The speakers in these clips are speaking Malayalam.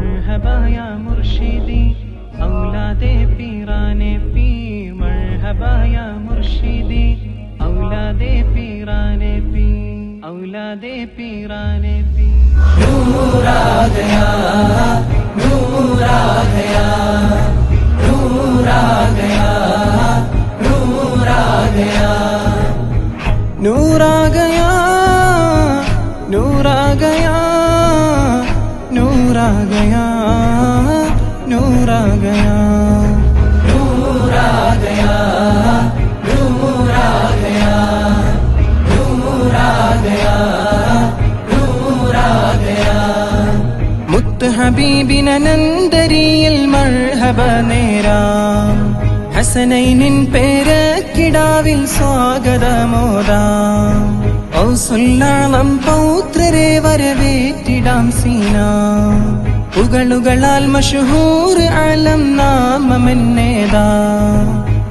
मरहबा या मुर्शिदी औलादे पीराने पीर मरहबा या मुर्शिदी औलादे पीराने पीर औलादे पीराने पीर नूरा गया नूरा गया नूर गया नूर आ गया नूर आ गया नूर आ गया नूर आ गया नूर आ गया नूर आ गया नूर आ गया नूर आ गया नूर आ गया മുത്ത് ഹബീബിനന്തരിയിൽ മർഹബ നേരാം ഹസനൈനിൻ പേരക്കിടാവിൽ സ്വാഗതമോദാം ഔസുല്ലാളം പൗത്രരെ വരവേറ്റിടാം സീന. പുകളുകളാൽ മഷഹൂർ ആലം നാമമെന്നേതാ.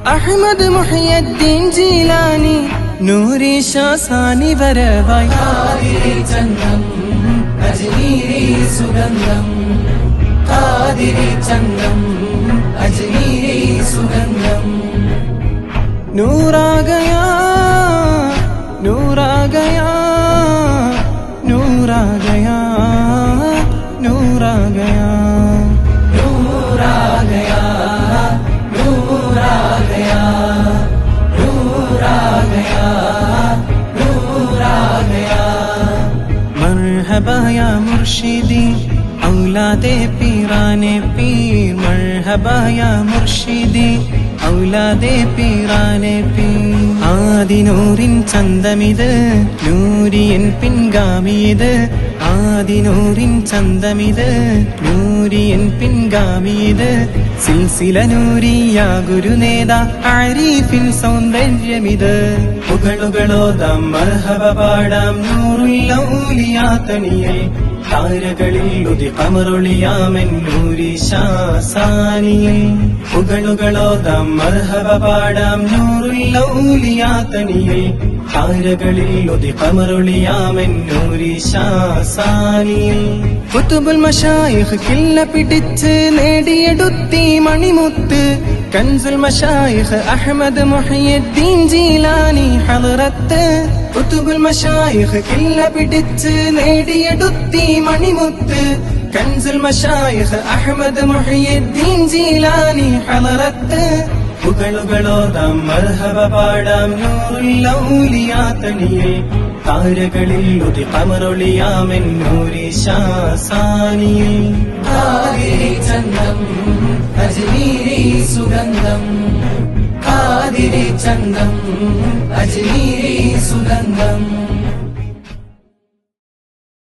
അഹമ്മദ് മുഹയ്യദ്ദീൻ ജീലാനി നൂരി ശാസാനി വരവായി. ചന്ദം സുഗന്ധം കാതിരി ചന്ദം അജ്മീരി മർഹബായ മുർഷിദി ഔലാദെ പീറാനെ പീർ മർഹബായ മുർഷിദി ഔലാദെ പീറാനെ പീർ. ആദിനൂറിൻ ചന്തമിത് നൂരിയൻ പിൻഗാമിയത് ആദിനൂറിൻ ചന്തമിത് നൂരിയൻ പിൻഗാമിയത് സിൽസിലൂരിയ ഗുരുനേത ആരിഫിൻ സൗന്ദര്യമിത്. പുകളുകളോ മർഹബ പാടാം നൂറുല്ലൂലിയാ തണിയൽ താരകളിൽ ഉദിപമറുളിയാമെൻ നൂരിശാസാനിയൽ പുകളുകളോതാം മർഹബ പാടാം നൂറുല്ലൂലിയാ തണിയൽ ഉതി കമറൊളിയാമൻ നൂരി ശാസാനിയൽ കുത്തുബുൽ മഷായിഖ് കില്ല പിടിച്ച് നേടിയെടുത്തി മണിമുത്ത്. കൻസുൽ മഷായിഖ് അഹമ്മദ് മുഹയ്യദ്ദീൻ ജീലാനി ഹളറത്ത് കുത്തുബുൽ മഷായിഖ് കില്ല പിടിച്ച് നേടിയെടുത്തി മണിമുത്ത്. കൻസുൽ മഷായിഖ് അഹമ്മദ് മുഹയ്യദ്ദീൻ ജീലാനി ഹളറത്ത് പുകളുകളോതാം മർഹബ പാടാം. നൂറുല്ലൗലിയാത്തണിയിൽ താരകളിൽ ഉതി കമറൊളിയാമെൻ നൂരി ശാസാനിയെ. കാതിരി ചന്ദം അജ്മീരി സുഗന്ധം. കാതിരി ചന്ദം അജ്മീരി സുഗന്ധം.